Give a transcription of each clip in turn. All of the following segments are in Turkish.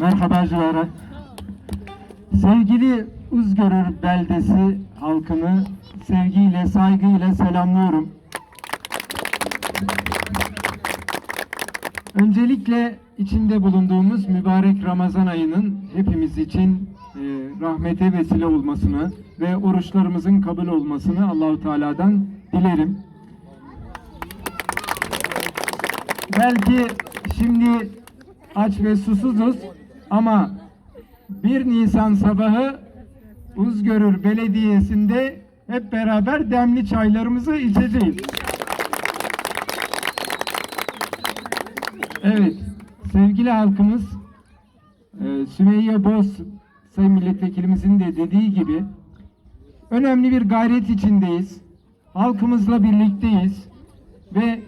Merhaba Cüvara. Sevgili Uzgörür beldesi halkını sevgiyle, saygıyla selamlıyorum. Öncelikle içinde bulunduğumuz mübarek Ramazan ayının hepimiz için e, rahmete vesile olmasını ve oruçlarımızın kabul olmasını Allahu Teala'dan dilerim. Belki şimdi aç ve susuzuz ama 1 Nisan sabahı Uzgörür Belediyesi'nde hep beraber demli çaylarımızı içeceğiz. Evet, sevgili halkımız, e, Sümeyye Boz Sayın Milletvekilimizin de dediği gibi önemli bir gayret içindeyiz. Halkımızla birlikteyiz ve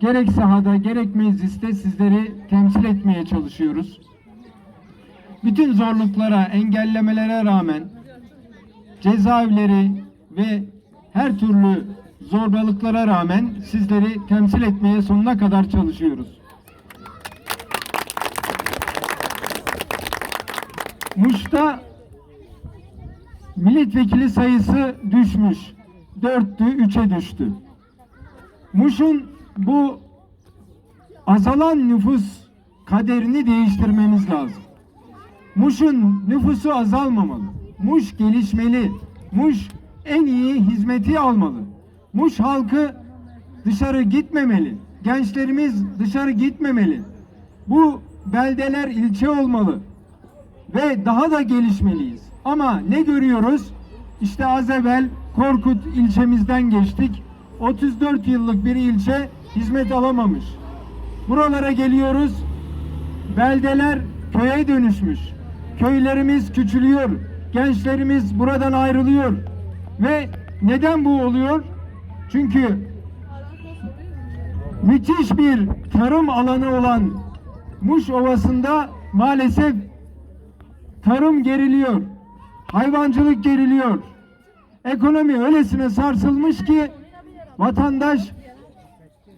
gerek sahada gerek mecliste sizleri temsil etmeye çalışıyoruz. Bütün zorluklara, engellemelere rağmen cezaevleri ve her türlü zorbalıklara rağmen sizleri temsil etmeye sonuna kadar çalışıyoruz. Muş'ta milletvekili sayısı düşmüş. Dörttü, üçe düştü. Muş'un bu azalan nüfus kaderini değiştirmemiz lazım. Muş'un nüfusu azalmamalı. Muş gelişmeli. Muş en iyi hizmeti almalı. Muş halkı dışarı gitmemeli. Gençlerimiz dışarı gitmemeli. Bu beldeler ilçe olmalı ve daha da gelişmeliyiz. Ama ne görüyoruz? İşte az evvel Korkut ilçemizden geçtik. 34 yıllık bir ilçe hizmet alamamış. Buralara geliyoruz. Beldeler köye dönüşmüş. Köylerimiz küçülüyor. Gençlerimiz buradan ayrılıyor. Ve neden bu oluyor? Çünkü müthiş bir tarım alanı olan Muş Ovası'nda maalesef tarım geriliyor. Hayvancılık geriliyor. Ekonomi öylesine sarsılmış ki vatandaş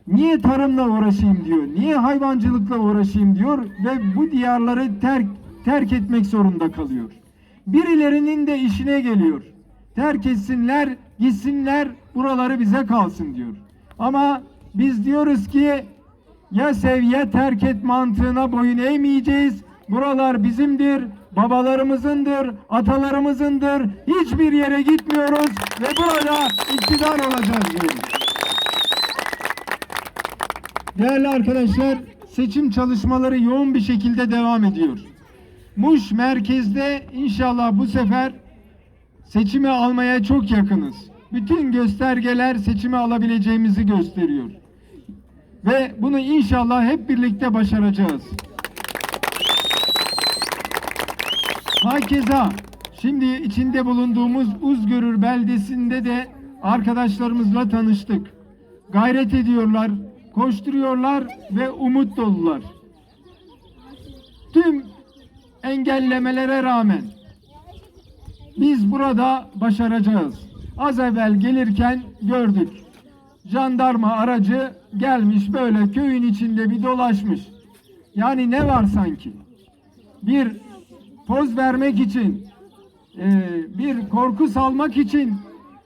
niye tarımla uğraşayım diyor. Niye hayvancılıkla uğraşayım diyor ve bu diyarları terk terk etmek zorunda kalıyor. Birilerinin de işine geliyor. Terk etsinler, gitsinler, buraları bize kalsın diyor. Ama biz diyoruz ki ya sev ya terk et mantığına boyun eğmeyeceğiz. Buralar bizimdir, babalarımızındır, atalarımızındır. Hiçbir yere gitmiyoruz ve burada iktidar olacağız diyoruz. Değerli arkadaşlar, seçim çalışmaları yoğun bir şekilde devam ediyor. Muş merkezde inşallah bu sefer seçimi almaya çok yakınız. Bütün göstergeler seçimi alabileceğimizi gösteriyor. Ve bunu inşallah hep birlikte başaracağız. Hakeza şimdi içinde bulunduğumuz Uzgörür beldesinde de arkadaşlarımızla tanıştık. Gayret ediyorlar, koşturuyorlar ve umut dolular. Engellemelere rağmen biz burada başaracağız. Az evvel gelirken gördük. Jandarma aracı gelmiş böyle köyün içinde bir dolaşmış. Yani ne var sanki? Bir poz vermek için, e, bir korku salmak için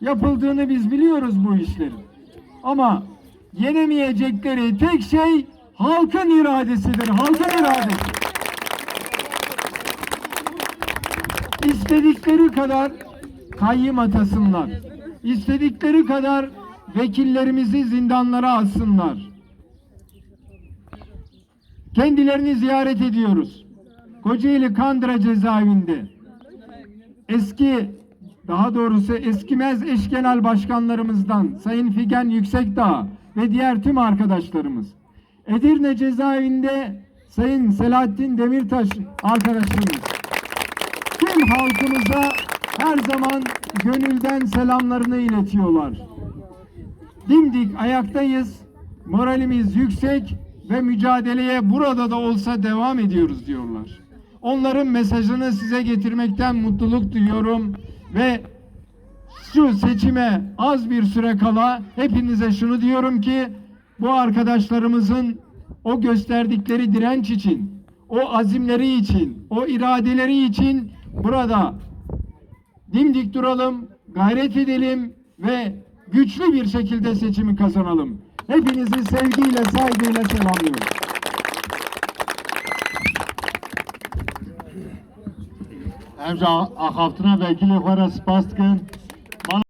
yapıldığını biz biliyoruz bu işlerin. Ama yenemeyecekleri tek şey halkın iradesidir. Halkın iradesi. İstedikleri kadar kayyım atasınlar. İstedikleri kadar vekillerimizi zindanlara alsınlar. Kendilerini ziyaret ediyoruz. Kocaeli Kandıra cezaevinde eski daha doğrusu eskimez eş genel başkanlarımızdan Sayın Figen Yüksekdağ ve diğer tüm arkadaşlarımız. Edirne cezaevinde Sayın Selahattin Demirtaş arkadaşımız. Halkımıza her zaman gönülden selamlarını iletiyorlar. Dimdik ayaktayız, moralimiz yüksek ve mücadeleye burada da olsa devam ediyoruz diyorlar. Onların mesajını size getirmekten mutluluk duyuyorum ve şu seçime az bir süre kala hepinize şunu diyorum ki bu arkadaşlarımızın o gösterdikleri direnç için, o azimleri için, o iradeleri için burada dimdik duralım, gayret edelim ve güçlü bir şekilde seçimi kazanalım. Hepinizi sevgiyle, saygıyla selamlıyorum. Emca axaftına vekili xwara spas dikin.